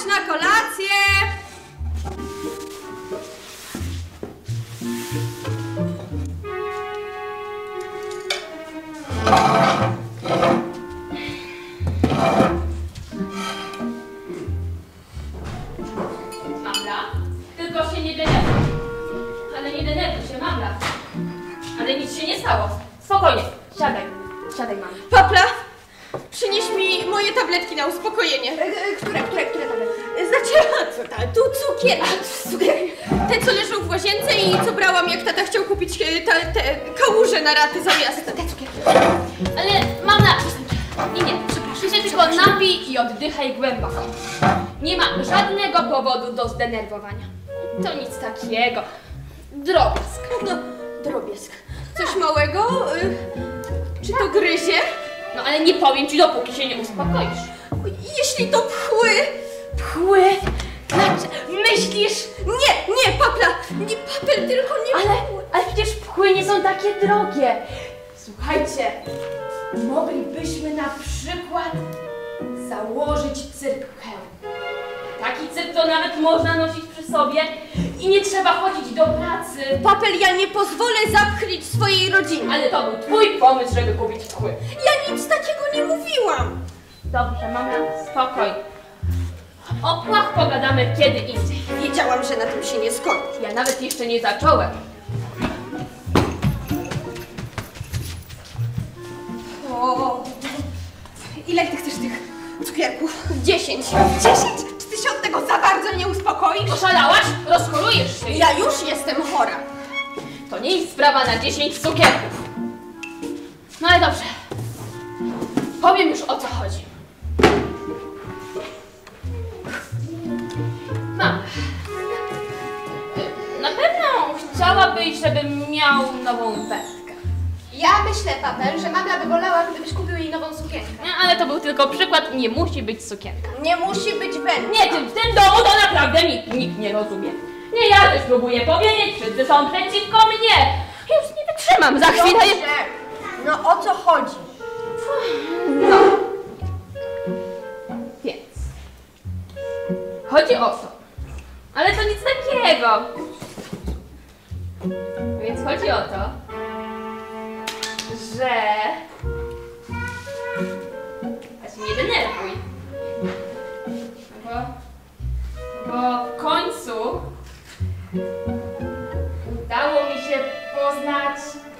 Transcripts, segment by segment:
Chodź na kolację! Mamla, tylko się nie denerwuj. Ale nie denerwuj się, Mamla. Ale nic się nie stało. Spokojnie, siadaj. Siadaj, mama. Papla, przynieś mi moje tabletki na uspokojenie. Które, które, które tabletki? Znaczy, co ta, tu cukier. cukier. Te, co leżą w łazience i co brałam, jak tata chciał kupić e, ta, te kałuże na raty zamiast. Te cukierki. Ale Mamla, nie, nie, przepraszam. Ty się tylko napij i oddychaj głęboko. Nie ma żadnego powodu do zdenerwowania. To nic takiego. Drobiazg. No, drobiazg. Coś małego? Czy to gryzie? No ale nie powiem ci, dopóki się nie uspokoisz. Jeśli to pchły. Pchły? Dlaczego? Myślisz? Nie, nie, papla. Nie papel, tylko nie Ale, ale przecież pchły nie są takie drogie. Słuchajcie, moglibyśmy na przykład założyć cyrkę. Taki cyrk to nawet można nosić przy sobie i nie trzeba chodzić do pracy. Papel, ja nie pozwolę zapchlić swojej rodziny. Ale to był twój pomysł, żeby kupić pchły. Ja nic takiego nie mówiłam. Dobrze, mama, spokój. O płach pogadamy kiedy indziej. Wiedziałam, że na tym się nie skończy. Ja nawet jeszcze nie zacząłem. O, ile ty chcesz tych cukierków? Dziesięć. Dziesięć? Czy ty się od tego za uspokoisz? Oszalałaś? Rozchorujesz się. Ja już jestem chora. To nie jest sprawa na 10 cukierków. No ale dobrze. Powiem już o co chodzi. Mam. Na pewno chciałabyś, żebym miał nową wędkę. Ja myślę, papel, że mama by wolała, gdybyś kupił jej nową sukienkę. Tylko przykład, nie musi być sukienka. Nie musi być wędka. Nie, ty, w tym domu to naprawdę nikt, nikt nie rozumie. Nie, ja też próbuję powiedzieć, wszyscy są przeciwko mnie. Już nie wytrzymam, za chwilę... Dobrze. No o co chodzi? No. Więc. Chodzi o to. Ale to nic takiego. Więc chodzi o to, że. Nie denerwuj. Bo. Bo w końcu udało mi się poznać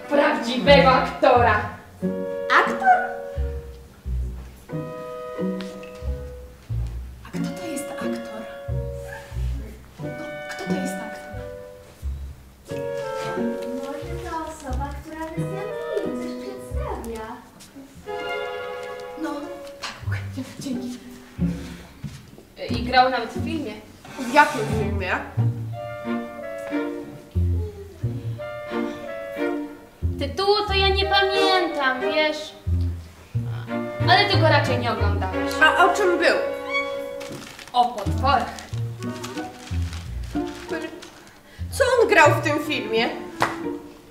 prawdziwego aktora. I grał nawet w filmie. W jakim filmie? Tytułu to ja nie pamiętam, wiesz. Ale ty go raczej nie oglądałeś. A o czym był? O potworach. Co on grał w tym filmie?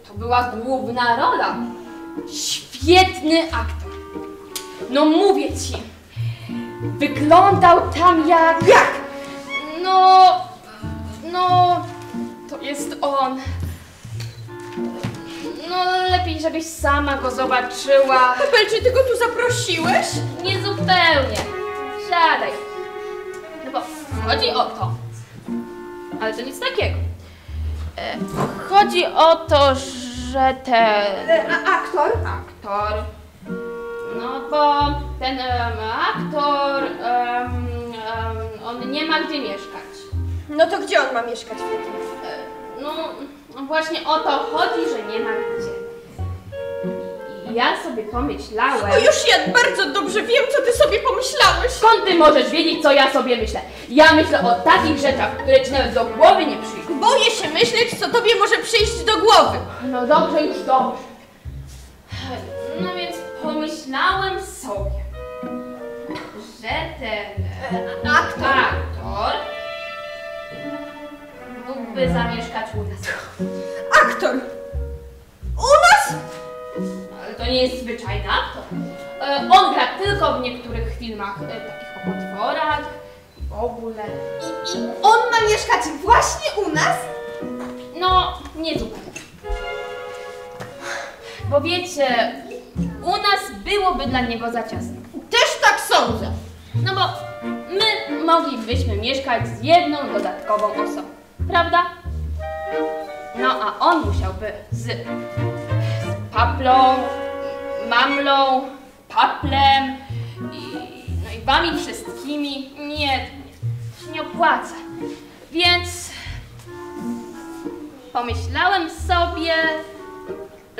To była główna rola. Świetny aktor. No mówię ci. Wyglądał tam jak... Jak? No... No... To jest on. No lepiej, żebyś sama go zobaczyła. Papel, czy ty go tu zaprosiłeś? Nie zupełnie. Siadaj. No bo chodzi o to. Ale to nic takiego. E, chodzi o to, że ten E, a aktor? aktor. No bo ten em, aktor. em, on nie ma gdzie mieszkać. No to gdzie on ma mieszkać w takim? E, no właśnie o to chodzi, że nie ma gdzie. I ja sobie pomyślałem. O, już ja bardzo dobrze wiem, co ty sobie pomyślałeś. Skąd ty możesz wiedzieć, co ja sobie myślę? Ja myślę o takich rzeczach, które ci nawet do głowy nie przyjdą. Boję się myśleć, co tobie może przyjść do głowy. No dobrze, już dobrze. Sobie, że ten e, Aktor? aktor mógłby zamieszkać u nas. Aktor! U nas? Ale to nie jest zwyczajny aktor. E, On gra tylko w niektórych filmach e, takich o potworach w ogóle. I, I on ma mieszkać właśnie u nas? No, nie zupełnie. Bo wiecie, u nas byłoby dla niego za ciasno. Też tak sądzę. No bo my moglibyśmy mieszkać z jedną dodatkową osobą, prawda? No a on musiałby z, z paplą, mamlą, paplem i, no i wami wszystkimi. Nie, nie, nie opłaca. Więc pomyślałem sobie,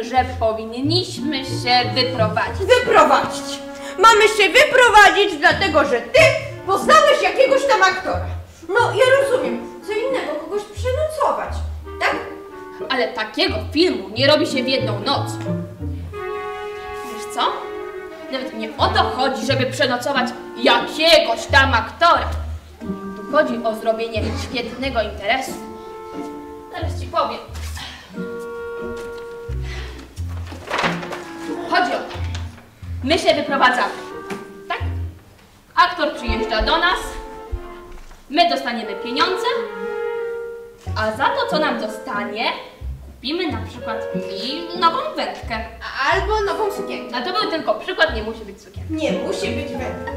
że powinniśmy się wyprowadzić. Wyprowadzić. Mamy się wyprowadzić, dlatego że ty poznałeś jakiegoś tam aktora. No, ja rozumiem. Co innego, kogoś przenocować. Tak? Ale takiego filmu nie robi się w jedną noc. Wiesz co? Nawet nie o to chodzi, żeby przenocować jakiegoś tam aktora. Tu chodzi o zrobienie świetnego interesu. Zaraz ci powiem. Chodzi o to. My się wyprowadzamy. Tak? Aktor przyjeżdża do nas. My dostaniemy pieniądze. A za to, co nam zostanie, kupimy na przykład mi nową wędkę. Albo nową sukienkę. A to był tylko przykład, nie musi być sukienka. Nie musi być wędka.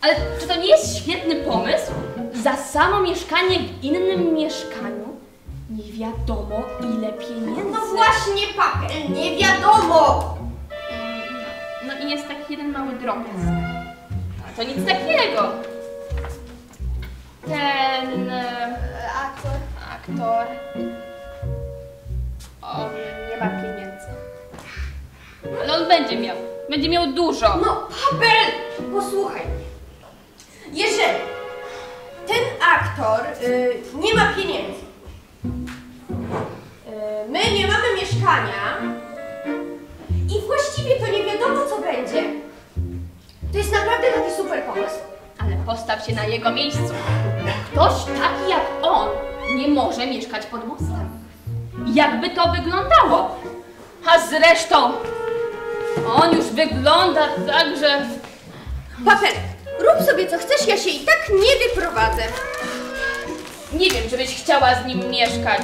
Ale czy to nie jest świetny pomysł? Za samo mieszkanie w innym mieszkaniu wiadomo ile pieniędzy. No właśnie, papel, nie wiadomo. No i jest taki jeden mały drobiazg. A to nic takiego. Ten e, Aktor. aktor. On nie ma pieniędzy. Ale on będzie miał. Będzie miał dużo. No, papel, posłuchaj mnie. Jeżeli ten aktor y, nie ma pieniędzy, my nie mamy mieszkania i właściwie to nie wiadomo co będzie, to jest naprawdę taki super pomysł. Ale postaw się na jego miejscu. Ktoś taki jak on nie może mieszkać pod mostem. Jakby to wyglądało? A zresztą on już wygląda tak, że Papel, rób sobie co chcesz, ja się i tak nie wyprowadzę. nie wiem, czy byś chciała z nim mieszkać.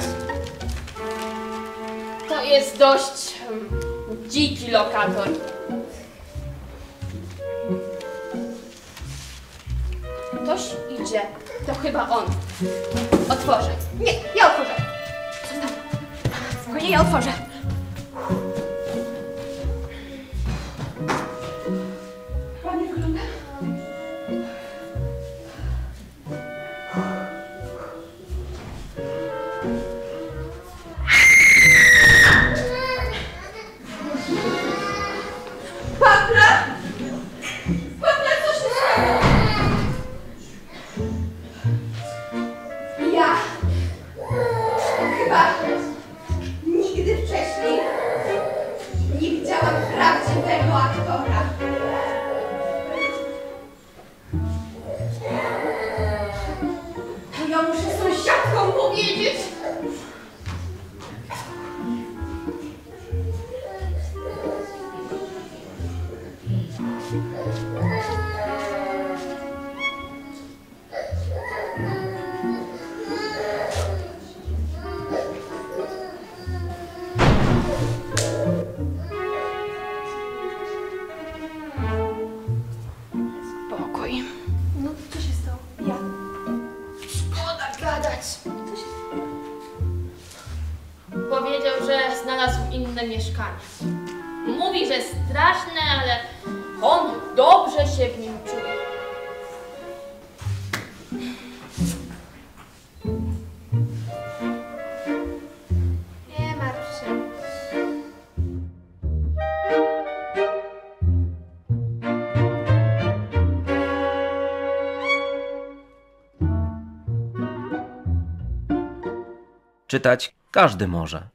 To jest dość dziki lokator. Ktoś idzie. To chyba on. Otworzę. Nie, ja otworzę. Spokojnie, ja otworzę. Ładnie wygląda. Spokój. No, co się stało? Ja. Szkoda gadać. Powiedział, że znalazł inne mieszkanie. Mówi, że straszne, ale on dobrze się w nim czuje. Nie martw się. Czytać każdy może.